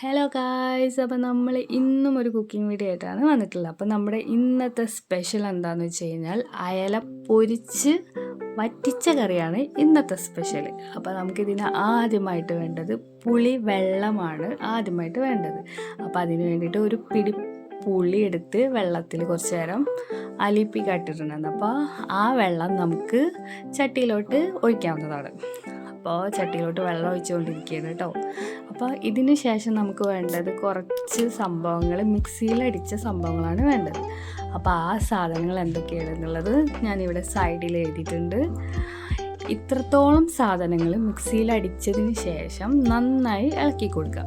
Hello guys അപ്പോൾ നമ്മൾ ഇന്നും ഒരു കുക്കിംഗ് വീഡിയോ ആയിട്ടാണ് വന്നിട്ടുള്ളത്. അപ്പോൾ നമ്മുടെ ഇന്നത്തെ സ്പെഷ്യൽ എന്താണെന്ന് വെച്ച് കഴിഞ്ഞാൽ അയല പൊരിച്ച് വറ്റിച്ച കറിയാണ് ഇന്നത്തെ സ്പെഷ്യൽ അപ്പോൾ നമുക്കിതിന് ആദ്യമായിട്ട് വേണ്ടത് പുളി വെള്ളമാണ് ആദ്യമായിട്ട് വേണ്ടത്. അപ്പോൾ അതിന് വേണ്ടിയിട്ട് ഒരു പിടി പുളി എടുത്ത് വെള്ളത്തിൽ കുറച്ച് നേരം അലിപ്പി കട്ടിട്ടുണ്ടായിരുന്നു അപ്പോൾ ആ വെള്ളം നമുക്ക് ചട്ടിയിലോട്ട് ഒഴിക്കാവുന്നതാണ്. അപ്പോൾ ചട്ടിയിലോട്ട് വെള്ളം ഒഴിച്ചുകൊണ്ടിരിക്കുകയാണ് കേട്ടോ. അപ്പോൾ ഇതിന് ശേഷം നമുക്ക് വേണ്ടത് കുറച്ച് സംഭവങ്ങൾ മിക്സിയിലടിച്ച സംഭവങ്ങളാണ് വേണ്ടത്. അപ്പോൾ ആ സാധനങ്ങൾ എന്തൊക്കെയാണ് എന്നുള്ളത് ഞാനിവിടെ സൈഡിൽ എഴുതിയിട്ടുണ്ട്. ഇത്രത്തോളം സാധനങ്ങൾ മിക്സിയിൽ അടിച്ചതിന് ശേഷം നന്നായി ഇളക്കി കൊടുക്കുക.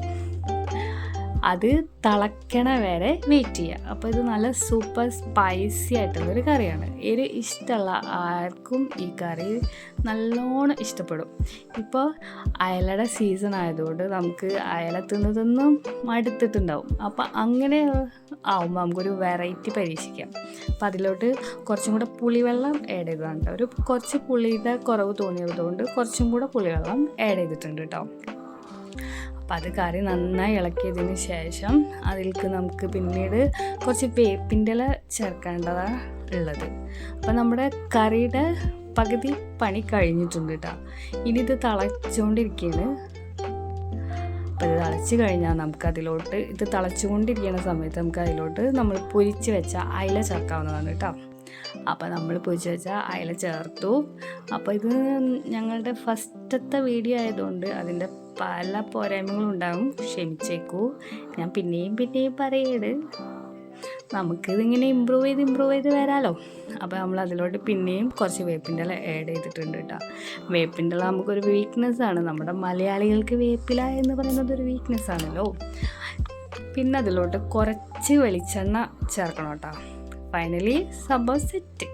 അത് തിളക്കണ വരെ വെയിറ്റ് ചെയ്യുക. അപ്പോൾ ഇത് നല്ല സൂപ്പർ സ്പൈസി ആയിട്ടുള്ളൊരു കറിയാണ്. എരി ഇഷ്ടമുള്ള ആർക്കും ഈ കറി നല്ലോണം ഇഷ്ടപ്പെടും. ഇപ്പോൾ അയലയുടെ സീസൺ ആയതുകൊണ്ട് നമുക്ക് അയല തിന്നതൊന്നും മടുത്തിട്ടുണ്ടാവും. അപ്പോൾ അങ്ങനെ ആവുമ്പോൾ നമുക്കൊരു വെറൈറ്റി പരീക്ഷിക്കാം. അപ്പോൾ അതിലോട്ട് കുറച്ചും കൂടെ പുളിവെള്ളം ആഡ് ചെയ്തതാണ് ഒരു കുറച്ച് പുളിയുടെ കുറവ് തോന്നിയതുകൊണ്ട് കുറച്ചും കൂടെ പുളിവെള്ളം ആഡ് ചെയ്തിട്ടുണ്ട് കേട്ടോ അപ്പം അത് കറി നന്നായി ഇളക്കിയതിന് ശേഷം അതിലേക്ക് നമുക്ക് പിന്നീട് കുറച്ച് വേപ്പിന്റെ ഇല ചേർക്കേണ്ടതാണ് ഉള്ളത്. അപ്പം നമ്മുടെ കറിയുടെ പകുതി പണി കഴിഞ്ഞിട്ടുണ്ട് കേട്ടോ ഇനി ഇത് തിളച്ചുകൊണ്ടിരിക്കുകയാണ് അപ്പം ഇത് തിളച്ച് കഴിഞ്ഞാൽ നമുക്ക് അതിലോട്ട് ഇത് തിളച്ചുകൊണ്ടിരിക്കുന്ന സമയത്ത് നമുക്ക് അതിലോട്ട് നമ്മൾ പൊരിച്ച് വെച്ച അയില ചേർക്കാവുന്നതാണ് കേട്ടോ അപ്പോൾ നമ്മൾ പൊരിച്ച് വെച്ചാൽ അയില ചേർത്തു. അപ്പോൾ ഇത് ഞങ്ങളുടെ ഫസ്റ്റത്തെ വീഡിയോ ആയതുകൊണ്ട് അതിന്റെ പല പോരായ്മകളും ഉണ്ടാകും ക്ഷമിച്ചേക്കൂ. ഞാൻ പിന്നെയും പിന്നെയും പറയേട് നമുക്കിതിങ്ങനെ ഇമ്പ്രൂവ് ചെയ്ത് ഇമ്പ്രൂവ് ചെയ്ത് വരാമല്ലോ അപ്പോൾ നമ്മൾ അതിലോട്ട് പിന്നെയും കുറച്ച് വേപ്പിന്റെ ഇല ആഡ് ചെയ്തിട്ടുണ്ട് കേട്ടോ വേപ്പിന്റെ ഇല നമുക്കൊരു വീക്ക്നെസ് ആണ്. നമ്മുടെ മലയാളികൾക്ക് വേപ്പില എന്ന് പറയുന്നത് ഒരു വീക്ക്നെസ് ആണല്ലോ. പിന്നെ അതിലോട്ട് കുറച്ച് വെളിച്ചെണ്ണ ചേർക്കണം കേട്ടോ ഫൈനലി സംഭവം സെറ്റ്